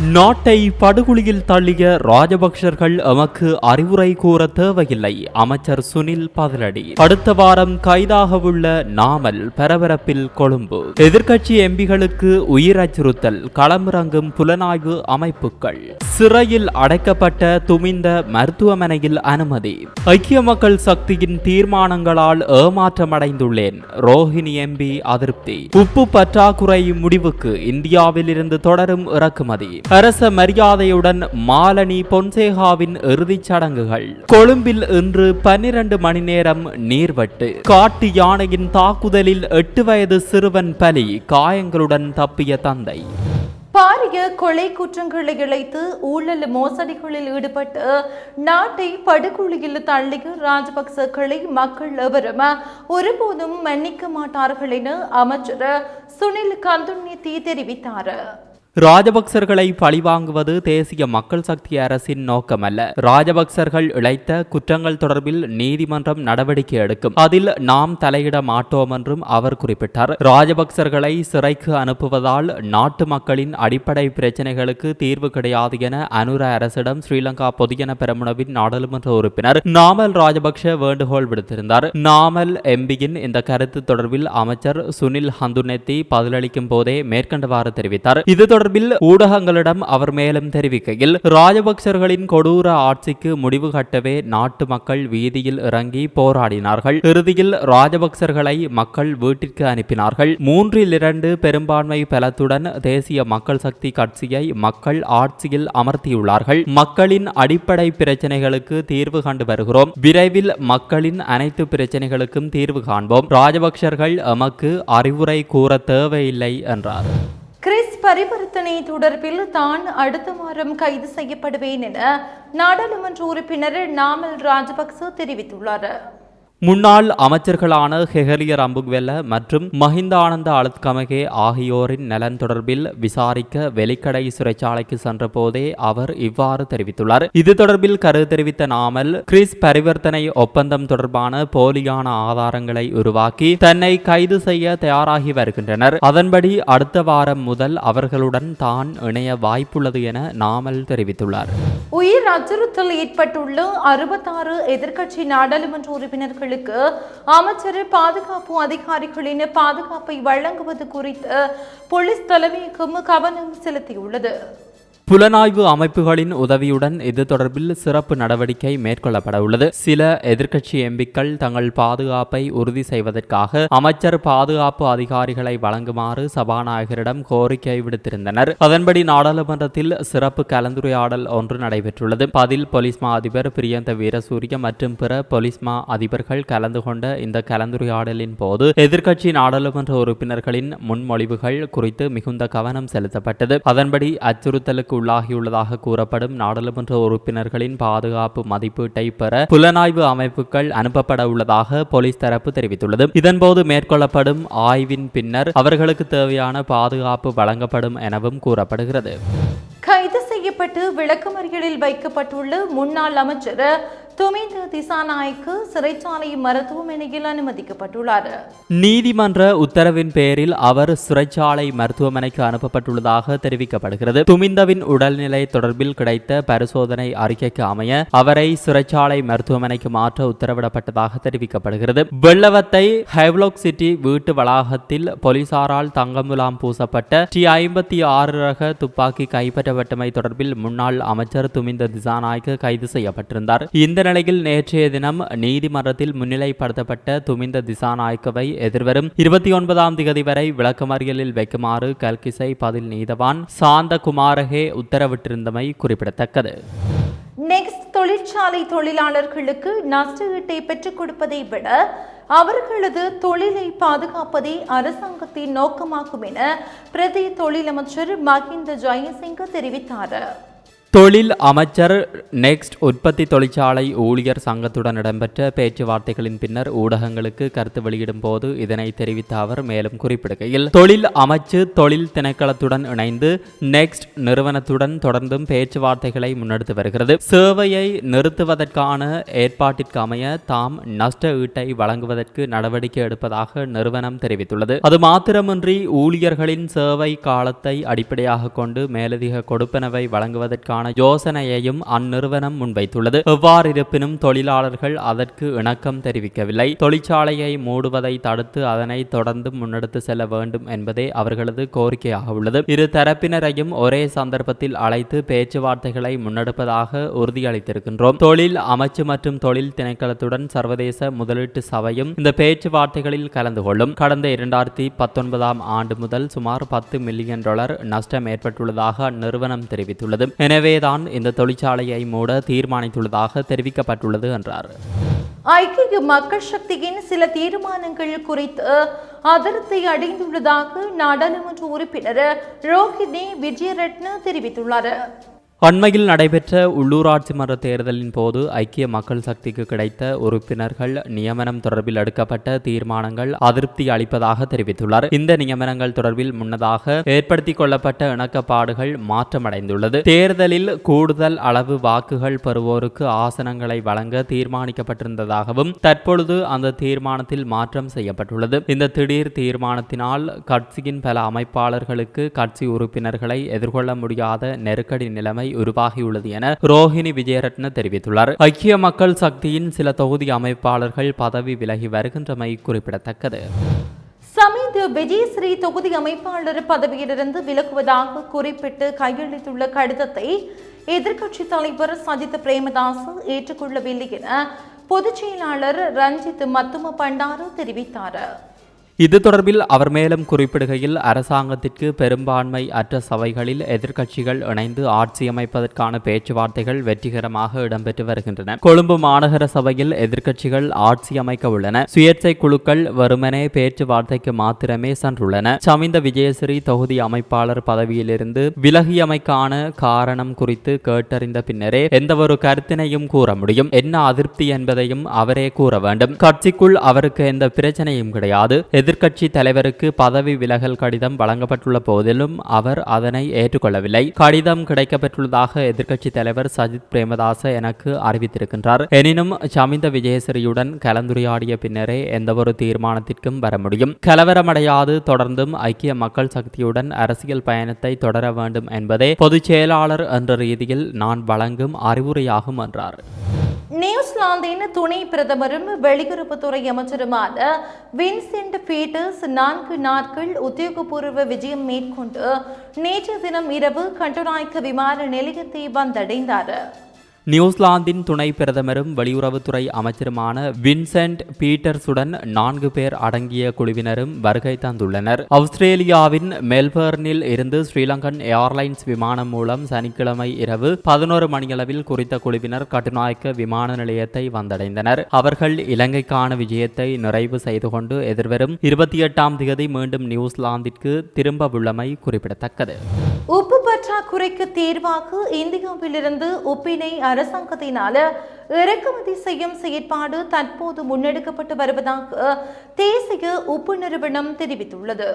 நாட்டை படுகொலியில் தள்ளிய ராஜபக்சர்கள் எமக்கு அறிவுரை கூற தேவையில்லை. அமைச்சர் சுனில் பதிலடி. அடுத்த வாரம் கைதாகவுள்ள நாமல் பரபரப்பில் கொழும்பு. எதிர்க்கட்சி எம்பிகளுக்கு உயிர் அச்சுறுத்தல் களமிறங்கும் புலனாய்வு அமைப்புகள். சிறையில் அடைக்கப்பட்ட துமிந்த மருத்துவமனையில் அனுமதி. ஐக்கிய மக்கள் சக்தியின் தீர்மானங்களால் ஏமாற்றமடைந்துள்ளேன். ரோஹிணி எம்பி அதிருப்தி. உப்பு பற்றாக்குறை முடிவுக்கு இந்தியாவில் இருந்து தொடரும் இறக்குமதி. அரச மரியாதையுடன் மாலனி பொன்சேகாவின் இறுதிச் சடங்குகள். கொழும்பில் இன்று பன்னிரண்டு மணி நேரம் நீர்வட்டு. காட்டு யானையின் தாக்குதலில் எட்டு வயது சிறுவன் பலி காயங்களுடன் தப்பிய தந்தை. பாரிய கொலை குற்றங்களை இழைத்து ஊழல் மோசடிகளில் ஈடுபட்டு நாட்டை படுகொலியில் தள்ளிய ராஜபக்சக்களை மக்கள் எவரும் ஒருபோதும் மன்னிக்க மாட்டார்கள் என அமைச்சர் சுனில் கந்துன்னித்தி தெரிவித்தார். ராஜபக்சர்களை பழிவாங்குவது தேசிய மக்கள் சக்தி அரசின் நோக்கமல்ல. ராஜபக்சர்கள் இழைத்த குற்றங்கள் தொடர்பில் நீதிமன்றம் நடவடிக்கை எடுக்கும். அதில் நாம் தலையிட மாட்டோம் என்றும் அவர் குறிப்பிட்டார். ராஜபக்சர்களை சிறைக்கு அனுப்புவதால் நாட்டு மக்களின் அடிப்படை பிரச்சனைகளுக்கு தீர்வு கிடையாது என அனுர அரசிடம் ஸ்ரீலங்கா பொதுஜன பெரமுனவின் நாடாளுமன்ற உறுப்பினர் நாமல் ராஜபக்ஷ வேண்டுகோள் விடுத்திருந்தார். நாமல் எம்பியின் இந்த கருத்து தொடர்பில் அமைச்சர் சுனில் ஹந்துனெத்தி பதிலளிக்கும் போதே மேற்கண்டவாறு தெரிவித்தார். இது தொடர்பில் ஊடகங்களிடம் அவர் மேலும் தெரிவிக்கையில் ராஜபக்சர்களின் கொடூர ஆட்சிக்கு முடிவு கட்டவே நாட்டு மக்கள் வீதியில் இறங்கி போராடினார்கள். இறுதியில் ராஜபக்சர்களை மக்கள் வீட்டிற்கு அனுப்பினார்கள். மூன்றில் இரண்டு பெரும்பான்மை பலத்துடன் தேசிய மக்கள் சக்தி கட்சியை மக்கள் ஆட்சியில் அமர்த்தியுள்ளார்கள். மக்களின் அடிப்படை பிரச்சனைகளுக்கு தீர்வு கண்டு வருகிறோம். விரைவில் மக்களின் அனைத்து பிரச்சனைகளுக்கும் தீர்வு காண்போம். ராஜபக்சர்கள் எமக்கு அறிவுரை கூற தேவையில்லை என்றார். கிறிஸ் பரிவர்த்தனை தொடர்பில் தான் அடுத்த வாரம் கைது செய்யப்படுவேன் என நாடாளுமன்ற உறுப்பினர் நாமல் ராஜபக்ச தெரிவித்துள்ளார். முன்னாள் அமைச்சர்களான ஹெகலிய அம்புக்வெல்ல மற்றும் மஹிந்த ஆனந்த ஆகியோரின் நலன் தொடர்பில் விசாரிக்க வெலிக்கடை சிறைச்சாலைக்கு சென்றபோதே அவர் இவ்வாறு தெரிவித்துள்ளார். இது தொடர்பில் கருத்து தெரிவித்த நாமல் கிறிஸ் பரிவர்த்தனை ஒப்பந்தம் தொடர்பான போலியான ஆதாரங்களை உருவாக்கி தன்னை கைது செய்ய தயாராகி வருகின்றனர். அதன்படி அடுத்த வாரம் முதல் அவர்களுடன் தான் இணைய வாய்ப்புள்ளது என நாமல் தெரிவித்துள்ளார். உயிர் அச்சுறுத்தல் ஏற்பட்டுள்ள அறுபத்தாறு எதிர்க்கட்சி நாடாளுமன்ற உறுப்பினர்கள் உறுப்பினர்களுக்கு அமைச்சர் பாதுகாப்பு அதிகாரிகளின் பாதுகாப்பை வழங்குவது குறித்து போலீஸ் தலைமையகம் கவனம் செலுத்தியுள்ளது. புலனாய்வு அமைப்புகளின் உதவியுடன் இது தொடர்பில் சிறப்பு நடவடிக்கை மேற்கொள்ளப்பட உள்ளது சில எதிர்க்கட்சி எம்பிக்கள் தங்கள் பாதுகாப்பை உறுதி செய்வதற்காக அமைச்சர் பாதுகாப்பு அதிகாரிகளை வழங்குமாறு சபாநாயகரிடம் கோரிக்கை விடுத்திருந்தனர். அதன்படி நாடாளுமன்றத்தில் சிறப்பு கலந்துரையாடல் ஒன்று நடைபெற்றுள்ளது. பதில் பொலிஸ்மா அதிபர் பிரியந்த வீரசூரிய மற்றும் பிற பொலிஸ்மா அதிபர்கள் கலந்து கொண்ட இந்த கலந்துரையாடலின் போது எதிர்க்கட்சி நாடாளுமன்ற உறுப்பினர்களின் முன்மொழிவுகள் குறித்து மிகுந்த கவனம் செலுத்தப்பட்டது. அதன்படி அச்சுறுத்தலுக்கு உள்ளாகியுள்ளதாக கூறப்படும் நாடாளுமன்ற உறுப்பினர்களின் பாதுகாப்பு மதிப்பீட்டை பெற புலனாய்வு அமைப்புகள் அனுப்பப்பட உள்ளதாக போலீஸ் தரப்பு தெரிவித்துள்ளது. இதன்போது மேற்கொள்ளப்படும் ஆய்வின் பின்னர் அவர்களுக்கு தேவையான பாதுகாப்பு வழங்கப்படும் எனவும் கூறப்படுகிறது. கைது செய்யப்பட்டு விளக்கமறியலில் வைக்கப்பட்டுள்ள முன்னாள் அமைச்சர் துமிந்த திசாநாய்க்கு சிறைச்சாலை மருத்துவமனையில் அனுமதிக்கப்பட்டுள்ளார். நீதிமன்ற உத்தரவின் பேரில் அவர் சிறைச்சாலை மருத்துவமனைக்கு அனுப்பப்பட்டுள்ளதாக தெரிவிக்கப்படுகிறது. துமிந்தவின் உடல்நிலை தொடர்பில் கிடைத்த பரிசோதனை அறிக்கைக்கு அமைய அவரை சிறைச்சாலை மருத்துவமனைக்கு மாற்ற உத்தரவிடப்பட்டதாக தெரிவிக்கப்படுகிறது. வெள்ளவத்தை ஹைவ்லோக் சிட்டி வீட்டு வளாகத்தில் போலீசாரால் தங்கமுலாம் பூசப்பட்ட டி ஐம்பத்தி ஆறு ரக துப்பாக்கி கைப்பற்றப்பட்டமை தொடர்பில் முன்னாள் அமைச்சர் துமிந்த திசாநாய்க்கு கைது செய்யப்பட்டிருந்தார். இந்த நிலையில் நேற்றைய தினம் நீதிமன்றத்தில் முன்னிலைப்படுத்தப்பட்ட துமிந்த திசாநாயக்கவை எதிர்வரும் இருபத்தி ஒன்பதாம் தேதி வரை விளக்கமறியலில் வைக்குமாறு கல்கிசை பதில் நீதவான் சாந்த குமாரகே உத்தரவிட்டிருந்தமை குறிப்பிடத்தக்கது. நெக்ஸ்ட் தொழிற்சாலை தொழிலாளர்களுக்கு நஷ்டஈட்டை பெற்றுக் கொடுப்பதை விட அவர்களது தொழிலை பாதுகாப்பதே அரசாங்கத்தின் நோக்கமாகும் என பிரதி தொழிலமைச்சர் மஹிந்த ஜெயசிங்க தெரிவித்தார். தொழில் அமைச்சர் நெக்ஸ்ட் உற்பத்தி தொழிற்சாலை ஊழியர் சங்கத்துடன் இடம்பெற்ற பேச்சுவார்த்தைகளின் பின்னர் ஊடகங்களுக்கு கருத்து வெளியிடும் போது இதனை தெரிவித்த அவர் மேலும் குறிப்பிடுகையில் தொழில் அமைச்சு தொழில் திணைக்களத்துடன் இணைந்து நெக்ஸ்ட் நிறுவனத்துடன் தொடர்ந்தும் பேச்சுவார்த்தைகளை முன்னெடுத்து வருகிறது. சேவையை நிறுத்துவதற்கான ஏற்பாட்டிற்கு அமைய தாம் நஷ்ட ஈட்டை வழங்குவதற்கு நடவடிக்கை எடுப்பதாக நிறுவனம் தெரிவித்துள்ளது. அது மாத்திரமின்றி ஊழியர்களின் சேவை காலத்தை அடிப்படையாக கொண்டு மேலதிக கொடுப்பனவை வழங்குவதற்கான யோசனையையும் அந்நிறுவனம் முன்வைத்துள்ளது. எவ்வாறு இருப்பினும் தொழிலாளர்கள் அதற்கு இணக்கம் தெரிவிக்கவில்லை. தொழிற்சாலையை மூடுவதை தடுத்து அதனை தொடர்ந்து முன்னெடுத்து செல்ல வேண்டும் என்பதே அவர்களது கோரிக்கையாக உள்ளது. இரு தரப்பினரையும் ஒரே சந்தர்ப்பத்தில் அழைத்து பேச்சுவார்த்தைகளை முன்னெடுப்பதாக உறுதியளித்திருக்கின்றோம். தொழில் அமைச்சு மற்றும் தொழில் திணைக்களத்துடன் சர்வதேச முதலீட்டு சபையும் இந்த பேச்சுவார்த்தைகளில் கலந்து கொள்ளும். கடந்த இரண்டாயிரத்தி பத்தொன்பதாம் ஆண்டு முதல் சுமார் பத்து மில்லியன் டாலர் நஷ்டம் ஏற்பட்டுள்ளதாக அந்நிறுவனம் தெரிவித்துள்ளது. எனவே எனவேதான் இந்த தொழிற்சாலையை மூட தீர்மானித்துள்ளதாக தெரிவிக்கப்பட்டுள்ளது என்றார். ஐக்கிய மக்கள் சக்தியின் சில தீர்மானங்கள் குறித்து அதிருப்தி அடைந்துள்ளதாக நாடாளுமன்ற உறுப்பினர் ரோஹிணி விஜயரட்ன தெரிவித்துள்ளார். அண்மையில் நடைபெற்ற உள்ளூராட்சி மன்ற தேர்தலின் போது ஐக்கிய மக்கள் சக்திக்கு கிடைத்த உறுப்பினர்கள் நியமனம் தொடர்பில் எடுக்கப்பட்ட தீர்மானங்கள் அதிருப்தி அளிப்பதாக தெரிவித்துள்ளார். இந்த நியமனங்கள் தொடர்பில் முன்னதாக ஏற்படுத்திக் கொள்ளப்பட்ட இணக்கப்பாடுகள் மாற்றமடைந்துள்ளது. தேர்தலில் கூடுதல் அளவு வாக்குகள் பெறுவோருக்கு ஆசனங்களை வழங்க தீர்மானிக்கப்பட்டிருந்ததாகவும் தற்பொழுது அந்த தீர்மானத்தில் மாற்றம் செய்யப்பட்டுள்ளது. இந்த திடீர் தீர்மானத்தினால் கட்சியின் பல அமைப்பாளர்களுக்கு கட்சி உறுப்பினர்களை எதிர்கொள்ள முடியாத நெருக்கடி நிலைமை உருவாகியுள்ளது என ரோஹிணி விஜயரத்ன தெரிவித்துள்ளார். ஐக்கிய மக்கள் சக்தியின் சில தொகுதி அமைப்பாளர்கள் பதவி விலகி வருகின்றமை குறிப்பிடத்தக்கது. சமீத் விஜயஸ்ரீ தொகுதி அமைப்பாளர் பதவியிலிருந்து விலகுவதாக குறிப்பிட்டு கையெழுத்துள்ள கடிதத்தை எதிர்க்கட்சித் தலைவர் சஜித் பிரேமதாஸ் ஏற்றுக்கொள்ளவில்லை என பொதுச் செயலாளர் ரஞ்சித் மத்தும பண்டாரு தெரிவித்தார். இது தொடர்பில் அவர் மேலும் குறிப்பிடுகையில் அரசாங்கத்திற்கு பெரும்பான்மை அற்ற சபைகளில் எதிர்க்கட்சிகள் இணைந்து ஆட்சி அமைப்பதற்கான பேச்சுவார்த்தைகள் வெற்றிகரமாக இடம்பெற்று வருகின்றன. கொழும்பு மாநகர சபையில் எதிர்க்கட்சிகள் ஆட்சி அமைக்க உள்ளன. சுயேட்சை குழுக்கள் வருமனே பேச்சுவார்த்தைக்கு மாத்திரமே சென்றுள்ளன. சமிந்த விஜயசிறி தொகுதி அமைப்பாளர் பதவியிலிருந்து விலகியமைக்கான காரணம் குறித்து கேட்டறிந்த பின்னரே எந்தவொரு கருத்தினையும் கூற முடியும். என்ன அதிருப்தி என்பதையும் அவரே கூற வேண்டும். கட்சிக்குள் அவருக்கு எந்த பிரச்சனையும் கிடையாது. எதிர்க்கட்சி தலைவருக்கு பதவி விலகல் கடிதம் வழங்கப்பட்டுள்ள போதிலும் அவர் அதனை ஏற்றுக்கொள்ளவில்லை. கடிதம் கிடைக்கப்பெற்றுள்ளதாக எதிர்க்கட்சி தலைவர் சஜித் பிரேமதாச எனக்கு அறிவித்திருக்கின்றார். எனினும் சமிந்த விஜயசிறியுடன் கலந்துரையாடிய பின்னரே எந்தவொரு தீர்மானத்திற்கும் வர முடியும். கலவரமடையாது தொடர்ந்தும் ஐக்கிய மக்கள் சக்தியுடன் அரசியல் பயணத்தை தொடர வேண்டும் என்பதே பொதுச் செயலாளர் என்ற ரீதியில் நான் வழங்கும் அறிவுரையாகும் என்றார். நியூசிலாந்தின் துணை பிரதமரும் வெளியுறவுத்துறை அமைச்சருமான வின்சென்ட் பீட்டர்ஸ் நான்கு நாட்கள் உத்தியோகபூர்வ விஜயம் மேற்கொண்டு நேற்று தினம் இரவு கட்டுநாயக்க விமான நிலையத்தை வந்தடைந்தார். நியூசிலாந்தின் துணை பிரதமரும் வெளியுறவுத்துறை அமைச்சருமான வின்சென்ட் பீட்டர்ஸுடன் நான்கு பேர் அடங்கிய குழுவினரும் வருகை தந்துள்ளனர். ஆஸ்திரேலியாவின் மெல்பர்னில் இருந்து ஸ்ரீலங்கன் ஏர்லைன்ஸ் விமானம் மூலம் சனிக்கிழமை இரவு பதினோரு மணியளவில் குறித்த குழுவினர் கட்டுநாயக்க விமான நிலையத்தை வந்தடைந்தனர். அவர்கள் இலங்கைக்கான விஜயத்தை நிறைவு செய்து கொண்டு எதிர்வரும் இருபத்தி எட்டாம் தேதி மீண்டும் நியூசிலாந்திற்கு திரும்ப உள்ளமை குறிப்பிடத்தக்கது. உப்பு பற்றாக்குறைக்கு தீர்வாக இந்தியாவிலிருந்து உப்பினை அரசாங்கத்தினால இறக்குமதி செய்யும் செயற்பாடு தற்போது முன்னெடுக்கப்பட்டு வருவதாக தேசிய உப்பு நிறுவனம் தெரிவித்துள்ளது.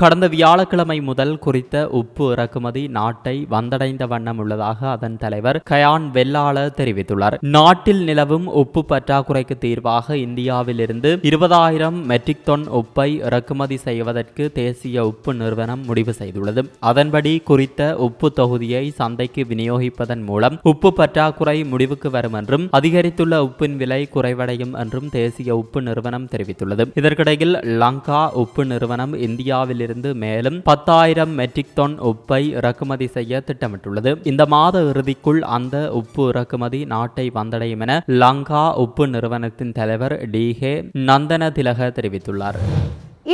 கடந்த வியாழக்கிழமை முதல் குறித்த உப்பு இறக்குமதி நாட்டை வந்தடைந்த வண்ணம் உள்ளதாக அதன் தலைவர் கயான் வெள்ளாள தெரிவித்துள்ளார். நாட்டில் நிலவும் உப்பு பற்றாக்குறைக்கு தீர்வாக இந்தியாவிலிருந்து இருபதாயிரம் மெட்ரிக் டன் உப்பை இறக்குமதி செய்வதற்கு தேசிய உப்பு நிறுவனம் முடிவு செய்துள்ளது. அதன்படி குறித்த உப்பு தொகுதியை சந்தைக்கு விநியோகிப்பதன் மூலம் உப்பு பற்றாக்குறை முடிவுக்கு வரும் என்றும் அதிகரித்துள்ள உப்பின் விலை குறைவடையும் என்றும் தேசிய உப்பு நிறுவனம் தெரிவித்துள்ளது. இதற்கிடையில் லங்கா உப்பு நிறுவனம் இந்தியாவில் இருந்து மேலும் பத்தாயிரம் மெட்ரிக் டன் உப்பை இறக்குமதி செய்ய திட்டமிட்டுள்ளது. இந்த மாத இறுதிக்குள் அந்த உப்பு இறக்குமதி நாட்டை வந்தடையும் என லங்கா உப்பு நிறுவனத்தின் தலைவர் டி ஹே நந்தன திலக தெரிவித்துள்ளார்.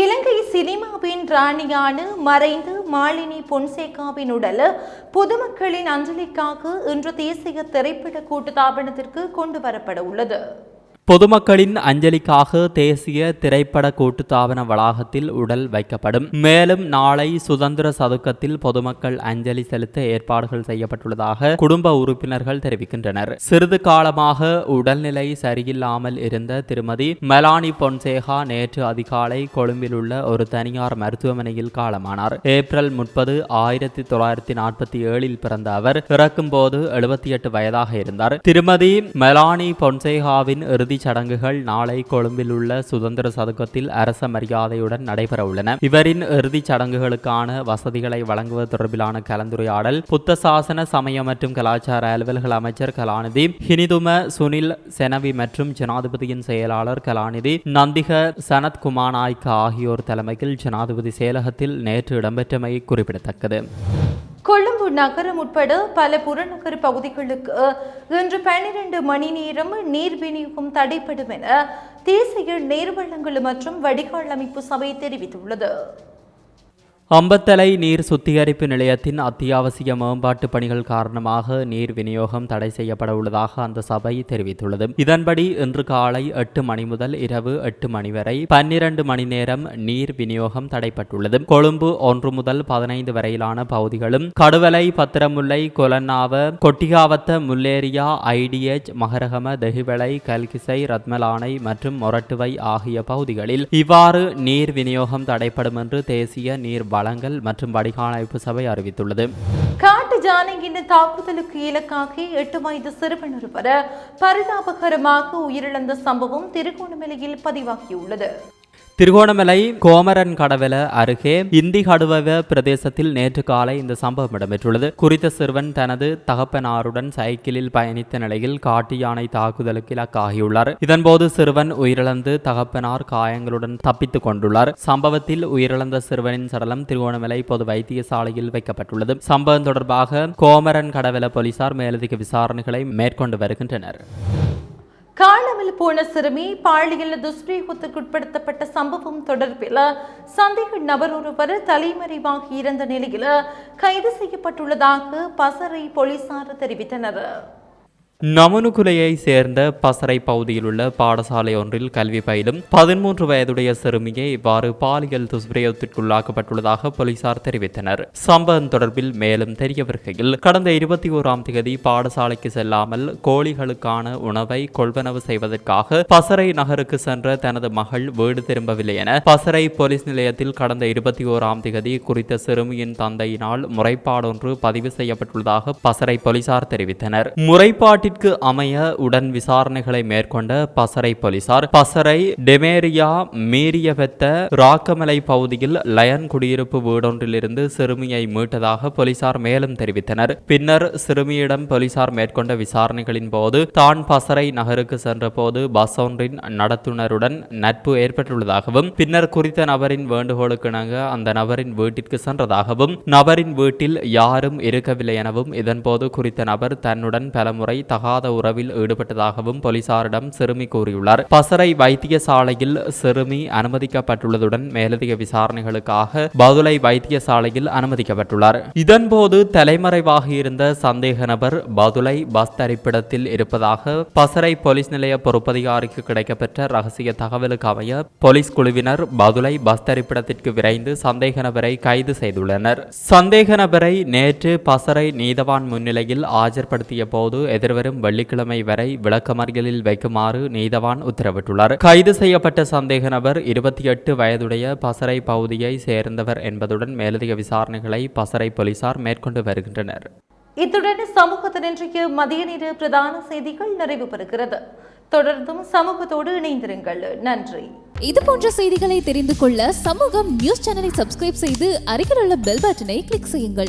இலங்கை சினிமாவின் ராணியான மறைந்த மாலினி பொன்சேகாவின் உடல் பொதுமக்களின் அஞ்சலிக்காக இன்று தேசிய திரைப்பட கூட்டுத்தாபனத்திற்கு கொண்டு வரப்பட உள்ளது. பொதுமக்களின் அஞ்சலிக்காக தேசிய திரைப்பட கூட்டுத்தாபன வளாகத்தில் உடல் வைக்கப்படும். மேலும் நாளை சுதந்திர சதுக்கத்தில் பொதுமக்கள் அஞ்சலி செலுத்த ஏற்பாடுகள் செய்யப்பட்டுள்ளதாக குடும்ப உறுப்பினர்கள் தெரிவிக்கின்றனர். சிறிது காலமாக உடல்நிலை சரியில்லாமல் இருந்த திருமதி மெலானி பொன்சேகா நேற்று அதிகாலை கொழும்பில் உள்ள ஒரு தனியார் மருத்துவமனையில் காலமானார். ஏப்ரல் முப்பது ஆயிரத்தி தொள்ளாயிரத்தி நாற்பத்தி ஏழில் பிறந்த அவர் இறக்கும்போது எழுபத்தி எட்டு வயதாக இருந்தார். திருமதி மெலானி பொன்சேகாவின் இறுதிச் சடங்குகள் நாளை கொழும்பில் உள்ள சுதந்திர சதுக்கத்தில் அரச மரியாதையுடன் நடைபெற உள்ளன இவரின் இறுதிச் சடங்குகளுக்கான வசதிகளை வழங்குவது தொடர்பிலான கலந்துரையாடல் புத்த சாசன சமய மற்றும் கலாச்சார அலுவல்கள் அமைச்சர் கலாநிதி ஹினிதும சுனில் செனவி மற்றும் ஜனாதிபதியின் செயலாளர் கலாநிதி நந்திக சனத் நாய்க்கா ஆகியோர் தலைமையில் ஜனாதிபதி செயலகத்தில் நேற்று இடம்பெற்றமை குறிப்பிடத்தக்கது. கொழும்பு நகரம் உட்பட பல புறநகர் பகுதிகளுக்கு இன்று பன்னிரண்டு மணி நேரம் நீர் விநியோகம் தடைப்படும் என தேசிய நீர்வளங்கள் மற்றும் வடிகால் அமைப்பு சபை தெரிவித்துள்ளது. அம்பத்தலை நீர் சுத்திகரிப்பு நிலையத்தின் அத்தியாவசிய மேம்பாட்டு பணிகள் காரணமாக நீர் விநியோகம் தடை செய்யப்பட உள்ளதாக அந்த சபை தெரிவித்துள்ளது. இதன்படி இன்று காலை எட்டு மணி முதல் இரவு எட்டு மணி வரை பன்னிரண்டு மணி நேரம் நீர் விநியோகம் தடைப்பட்டுள்ளது. கொழும்பு ஒன்று முதல் பதினைந்து வரையிலான பகுதிகளும் கடுவலை பத்திரமுல்லை கொலன்னாவ கொட்டிகாவத்த முல்லேரியா ஐடிஎச் மகரகம தெஹிவளை கல்கிசை ரத்மலானை மற்றும் மொரட்டுவை ஆகிய பகுதிகளில் இவ்வாறு நீர் விநியோகம் தடைப்படும் என்று தேசிய நீர் வளங்கள் மற்றும் வடிகாலமைப்பு சபை அறிவித்துள்ளது. காட்டு ஜானகியின் தாக்குதலுக்கு இலக்காகி எட்டு வயது சிறுவன் ஒருவர் பரிதாபகரமாக உயிரிழந்த சம்பவம் திருகோணமலையில் பதிவாகியுள்ளது. திருகோணமலை கோமரன் கடவல அருகே இந்தி கடுவவ பிரதேசத்தில் நேற்று காலை இந்த சம்பவம் இடம்பெற்றுள்ளது. குறித்த சிறுவன் தனது தகப்பனாருடன் சைக்கிளில் பயணித்த நிலையில் காட்டு யானை தாக்குதலுக்கு இலக்காகியுள்ளார். இதன்போது சிறுவன் உயிரிழந்து தகப்பனார் காயங்களுடன் தப்பித்துக் கொண்டுள்ளார். சம்பவத்தில் உயிரிழந்த சிறுவனின் சடலம் திருகோணமலை பொது வைத்தியசாலையில் வைக்கப்பட்டுள்ளது. சம்பவம் தொடர்பாக கோமரன் கடவல போலீசார் மேலதிக விசாரணைகளை மேற்கொண்டு வருகின்றனர். காணாமல் போன சிறுமி பாலியல் துஷ்பிரயோகத்துக்குட்படுத்தப்பட்ட சம்பவம் தொடர்பில் சந்தேக நபர் ஒருவர் தலைமறைவாகி இருந்த நிலையில் கைது செய்யப்பட்டுள்ளதாக பசறை போலீசார் தெரிவித்தனர். நமனுகுலையை சேர்ந்த பசறை பகுதியில் உள்ள பாடசாலை ஒன்றில் கல்வி பயிலும் பதிமூன்று வயதுடைய சிறுமியை இவ்வாறு பாலியல் துஷ்பிரயோகத்திற்குள்ளாக்கப்பட்டுள்ளதாக போலீசார் தெரிவித்தனர். சம்பவம் தொடர்பில் மேலும் தெரிய வருகையில் கடந்த இருபத்தி ஓராம் தேதி பாடசாலைக்கு செல்லாமல் கோழிகளுக்கான உணவை கொள்வனவு செய்வதற்காக பசறை நகருக்கு சென்ற தனது மகள் வீடு திரும்பவில்லை என பசறை போலீஸ் நிலையத்தில் கடந்த இருபத்தி ஓராம் தேதி குறித்த சிறுமியின் தந்தையினால் முறைப்பாடொன்று பதிவு செய்யப்பட்டுள்ளதாக பசறை போலீசார் தெரிவித்தனர். முறைப்பாட்டிற்கு அமைய உடன் விசாரணைகளை மேற்கொண்ட பசறை போலீசார் பசறை டெமேரியா மீரியவெத்த ராக்கமலை பகுதியில் லயன் குடியிருப்பு வீடொன்றிலிருந்து சிறுமியை மீட்டதாக போலீசார் மேலும் தெரிவித்தனர். பின்னர் சிறுமியிடம் போலீசார் மேற்கொண்ட விசாரணைகளின் போது தான் பசறை நகருக்கு சென்றபோது பஸ் ஒன்றின் நடத்துனருடன் நட்பு ஏற்பட்டுள்ளதாகவும் பின்னர் குறித்த நபரின் வேண்டுகோளுக்கிணங்க அந்த நபரின் வீட்டிற்கு சென்றதாகவும் நபரின் வீட்டில் யாரும் இருக்கவில்லை எனவும் இதன்போது குறித்த நபர் தன்னுடன் பலமுறை தகவல் தகாத உறவில் ஈடுபட்டதாகவும் போலீசாரிடம் சிறுமி கூறியுள்ளார். பசறை வைத்தியசாலையில் சிறுமி அனுமதிக்கப்பட்டுள்ளதுடன் மேலதிக விசாரணைகளுக்காக பதுளை வைத்தியசாலையில் அனுமதிக்கப்பட்டுள்ளார். இதன்போது தலைமறைவாக இருந்த சந்தேக நபர் பதுளை பஸ் தரிப்பிடத்தில் இருப்பதாக பசறை போலீஸ் நிலைய பொறுப்பதிகாரிக்கு கிடைக்கப்பெற்ற ரகசிய தகவலுக்கு அமைய போலீஸ் குழுவினர் பதுளை பஸ் தரிப்பிடத்திற்கு விரைந்து சந்தேக நபரை கைது செய்துள்ளனர். சந்தேக நபரை நேற்று பசறை நீதவான் முன்னிலையில் ஆஜர்படுத்திய போது எதிர்வரும் வெள்ளிக்கிழமை வரை விளக்கமறியலில் வைக்குமாறு நீதவான் உத்தரவிட்டுள்ளார். கைது செய்யப்பட்ட சந்தேக நபர் இருபத்தி எட்டு வயதுடைய பசறை பகுதியை சேர்ந்தவர் என்பதுடன் மேலதிக விசாரணைகளை பசறை போலீசார் மேற்கொண்டு வருகின்றனர். இத்துடன் சமூகத்தின் இன்றைய மதிய நேர பிரதான செய்திகள் நிறைவு பெறுகிறது. தொடர்ந்தும் சமூகத்தோடு இணைந்திருங்கள். நன்றி. இது போன்ற செய்திகளை தெரிந்து கொள்ள சமூகம் நியூஸ் சேனலை சப்ஸ்கிரைப் செய்து அருகில் உள்ள பெல் பட்டனை கிளிக் செய்யுங்கள்.